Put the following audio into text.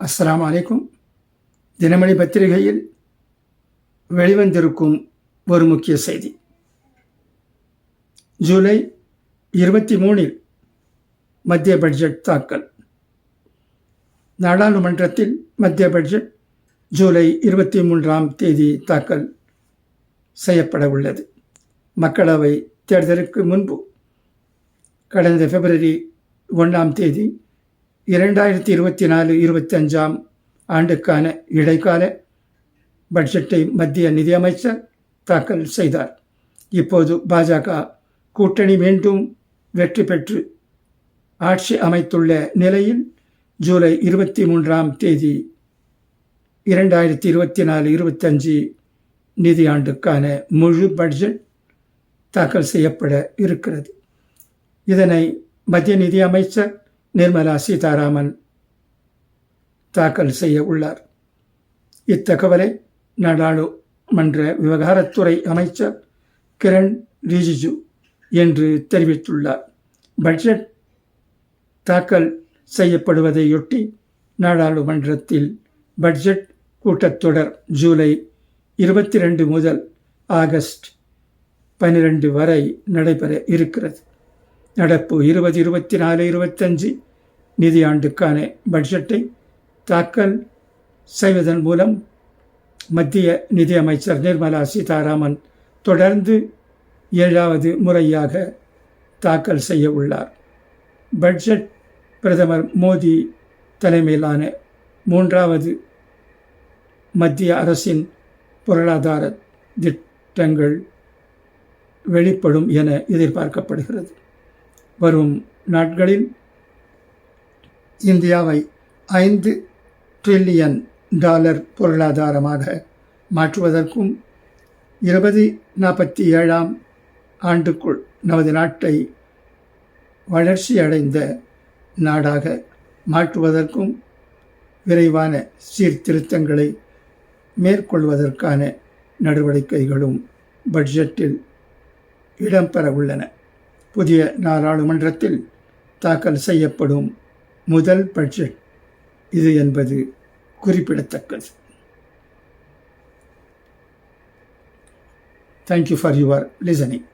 அஸ்லாம் அலைக்கும். தினமணி பத்திரிகையில் வெளிவந்திருக்கும் ஒரு முக்கிய செய்தி. ஜூலை இருபத்தி மூணில் மத்திய பட்ஜெட் தாக்கல். நாடாளுமன்றத்தில் மத்திய பட்ஜெட் ஜூலை இருபத்தி மூன்றாம் தேதி தாக்கல் செய்யப்பட உள்ளது. மக்களவை தேர்தலுக்கு முன்பு கடந்த பிப்ரவரி ஒன்றாம் தேதி இரண்டாயிரத்தி இருபத்தி நாலு இருபத்தஞ்சாம் ஆண்டுக்கான இடைக்கால பட்ஜெட்டை மத்திய நிதியமைச்சர் தாக்கல் செய்தார். இப்போது பாஜக கூட்டணி மீண்டும் வெற்றி பெற்று ஆட்சி அமைத்துள்ள நிலையில் ஜூலை இருபத்தி மூன்றாம் தேதி இரண்டாயிரத்தி இருபத்தி நாலு இருபத்தஞ்சு நிதியாண்டுக்கான முழு பட்ஜெட் தாக்கல் செய்யப்பட இருக்கிறது. இதனை மத்திய நிதியமைச்சர் நிர்மலா சீதாராமன் தாக்கல் செய்ய உள்ளார். இத்தகவலை நாடாளுமன்ற விவகாரத்துறை அமைச்சர் கிரண் ரிஜிஜு என்று தெரிவித்துள்ளார். பட்ஜெட் தாக்கல் செய்யப்படுவதையொட்டி நாடாளுமன்றத்தில் பட்ஜெட் கூட்டத்தொடர் ஜூலை இருபத்தி ரெண்டு முதல் ஆகஸ்ட் பன்னிரண்டு வரை நடைபெற இருக்கிறது. நடப்பு இருபது இருபத்தி நாலு இருபத்தஞ்சு நிதியாண்டுக்கான பட்ஜெட்டை தாக்கல் செய்வதன் மூலம் மத்திய நிதியமைச்சர் நிர்மலா சீதாராமன் தொடர்ந்து ஏழாவது முறையாக தாக்கல் செய்ய உள்ளார். பட்ஜெட் பிரதமர் மோடி தலைமையிலான மூன்றாவது மத்திய அரசின் பொருளாதார திட்டங்கள் வெளிப்படும் என எதிர்பார்க்கப்படுகிறது. வரும் நாட்களில் இந்தியாவை ஐந்து ட்ரில்லியன் டாலர் பொருளாதாரமாக மாற்றுவதற்கும் இருபது நாற்பத்தி ஏழாம் ஆண்டுக்குள் நமது நாட்டை வளர்ச்சியடைந்த நாடாக மாற்றுவதற்கும் விரைவான சீர்திருத்தங்களை மேற்கொள்வதற்கான நடவடிக்கைகளும் பட்ஜெட்டில் இடம்பெற உள்ளன புதிய நாடாளுமன்றத்தில் தாக்கல் செய்யப்படும் முதல் பட்ஜெட் இது என்பது குறிப்பிடத்தக்கது. Thank you for your listening